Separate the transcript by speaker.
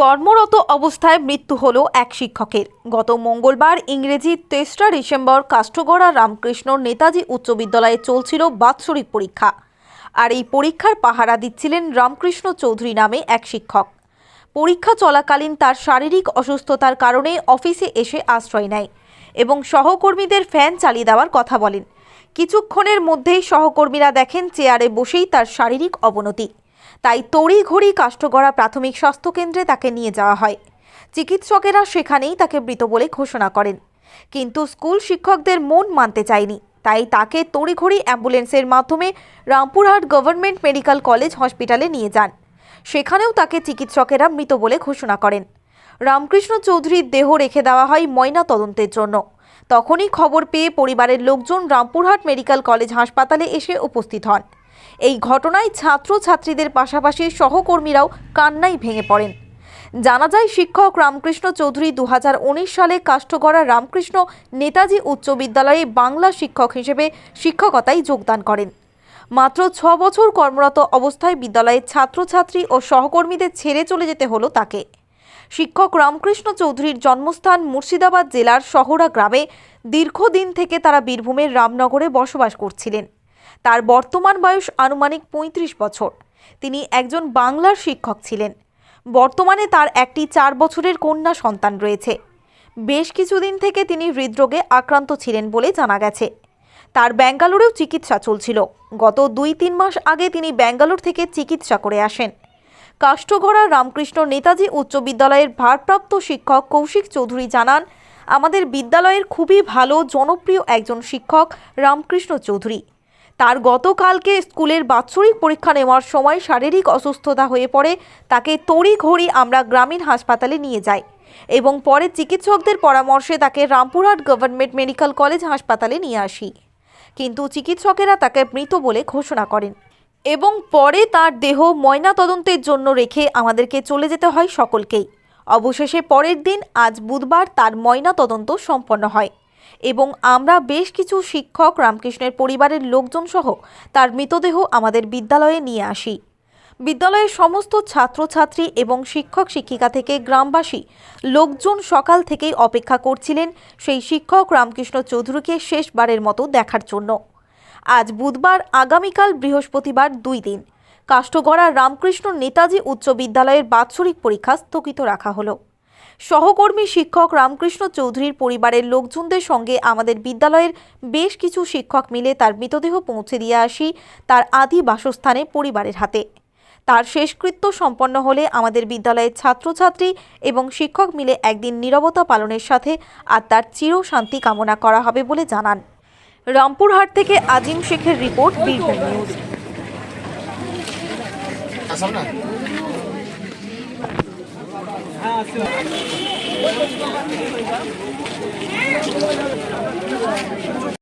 Speaker 1: কর্মরত অবস্থায় মৃত্যু হল এক শিক্ষকের। গত মঙ্গলবার ইংরেজি তেসরা ডিসেম্বর কাষ্ঠগড়া রামকৃষ্ণ নেতাজি উচ্চ বিদ্যালয়ে চলছিল বাৎসরিক পরীক্ষা। আর এই পরীক্ষার পাহারা দিচ্ছিলেন রামকৃষ্ণ চৌধুরী নামে এক শিক্ষক। পরীক্ষা চলাকালীন তার শারীরিক অসুস্থতার কারণে অফিসে এসে আশ্রয় নেয় এবং সহকর্মীদের ফ্যান চালিয়ে দেওয়ার কথা বলেন। কিছুক্ষণের মধ্যেই সহকর্মীরা দেখেন চেয়ারে বসেই তার শারীরিক অবনতি। তাই তড়িঘড়ি কাষ্ঠগড়া প্রাথমিক স্বাস্থ্যকেন্দ্রে তাকে নিয়ে যাওয়া হয়। চিকিৎসকেরা সেখানেই তাকে মৃত বলে ঘোষণা করেন। কিন্তু স্কুল শিক্ষকদের মন মানতে চায়নি। তাই তাকে তড়িঘড়ি অ্যাম্বুলেন্সের মাধ্যমে রামপুরহাট গভর্নমেন্ট মেডিকেল কলেজ হসপিটালে নিয়ে যান। সেখানেও তাকে চিকিৎসকেরা মৃত বলে ঘোষণা করেন। রামকৃষ্ণ চৌধুরীর দেহ রেখে দেওয়া হয় ময়না তদন্তের জন্য। তখনই খবর পেয়ে পরিবারের লোকজন রামপুরহাট মেডিকেল কলেজ হাসপাতালে এসে উপস্থিত হন। এই ঘটনায় ছাত্র ছাত্রীদের পাশাপাশি সহকর্মীরাও কান্নাই ভেঙে পড়েন। জানা যায়, শিক্ষক রামকৃষ্ণ চৌধুরী দু হাজার উনিশ সালে কাষ্ঠগড়া রামকৃষ্ণ নেতাজি উচ্চ বিদ্যালয়ে বাংলা শিক্ষক হিসেবে শিক্ষকতায় যোগদান করেন। মাত্র ছ বছর কর্মরত অবস্থায় বিদ্যালয়ের ছাত্রছাত্রী ও সহকর্মীদের ছেড়ে চলে যেতে হলো তাকে। শিক্ষক রামকৃষ্ণ চৌধুরীর জন্মস্থান মুর্শিদাবাদ জেলার শহরা গ্রামে দীর্ঘদিন থেকে তারা বীরভূমের রামনগরে বসবাস করছিলেন। তার বর্তমান বয়স আনুমানিক পঁয়ত্রিশ বছর। তিনি একজন বাংলার শিক্ষক ছিলেন। বর্তমানে তার একটি চার বছরের কন্যা সন্তান রয়েছে। বেশ কিছুদিন থেকে তিনি হৃদরোগে আক্রান্ত ছিলেন বলে জানা গেছে। তার ব্যাঙ্গালোরেও চিকিৎসা চলছিল। গত দুই তিন মাস আগে তিনি ব্যাঙ্গালোর থেকে চিকিৎসা করে আসেন। কাষ্ঠগড়া রামকৃষ্ণ নেতাজি উচ্চ বিদ্যালয়ের ভারপ্রাপ্ত শিক্ষক কৌশিক চৌধুরী জানান, আমাদের বিদ্যালয়ের খুবই ভালো, জনপ্রিয় একজন শিক্ষক রামকৃষ্ণ চৌধুরী। তার গতকালকে স্কুলের বাৎসরিক পরীক্ষা নেওয়ার সময় শারীরিক অসুস্থতা হয়ে পড়ে, তাকে তড়িঘড়ি আমরা গ্রামীণ হাসপাতালে নিয়ে যাই এবং পরে চিকিৎসকদের পরামর্শে তাকে রামপুরহাট গভর্নমেন্ট মেডিকেল কলেজ হাসপাতালে নিয়ে আসি। কিন্তু চিকিৎসকেরা তাকে মৃত বলে ঘোষণা করেন এবং পরে তার দেহ ময়না তদন্তের জন্য রেখে আমাদেরকে চলে যেতে হয় সকলকেই। অবশেষে পরের দিন, আজ বুধবার, তার ময়না তদন্ত সম্পন্ন হয়। এবং আমরা বেশ কিছু শিক্ষক রামকৃষ্ণের পরিবারের লোকজন সহ তার মৃতদেহ আমাদের বিদ্যালয়ে নিয়ে আসি। বিদ্যালয়ের সমস্ত ছাত্রছাত্রী এবং শিক্ষক শিক্ষিকা থেকে গ্রামবাসী লোকজন সকাল থেকেই অপেক্ষা করছিলেন সেই শিক্ষক রামকৃষ্ণ চৌধুরীকে শেষবারের মতো দেখার জন্য। আজ বুধবার আগামীকাল বৃহস্পতিবার দুই দিন। কাষ্ঠগড়া রামকৃষ্ণ নেতাজি উচ্চ বিদ্যালয়ের বাৎসরিক পরীক্ষা স্থগিত রাখা হলো। সহকর্মী শিক্ষক রামকৃষ্ণ চৌধুরীর পরিবারের লোকজনদের সঙ্গে আমাদের বিদ্যালয়ের বেশ কিছু শিক্ষক মিলে তার মৃতদেহ পৌঁছে দিয়ে আসি তার আদি বাসস্থানে পরিবারের হাতে। তার শেষকৃত্য সম্পন্ন হলে আমাদের বিদ্যালয়ের ছাত্রছাত্রী এবং শিক্ষক মিলে একদিন নীরবতা পালনের সাথে আর তার চিরশান্তি কামনা করা হবে বলে জানান। রামপুরহাট থেকে আজিম শেখের রিপোর্ট বীরভূম নিউজ।
Speaker 2: না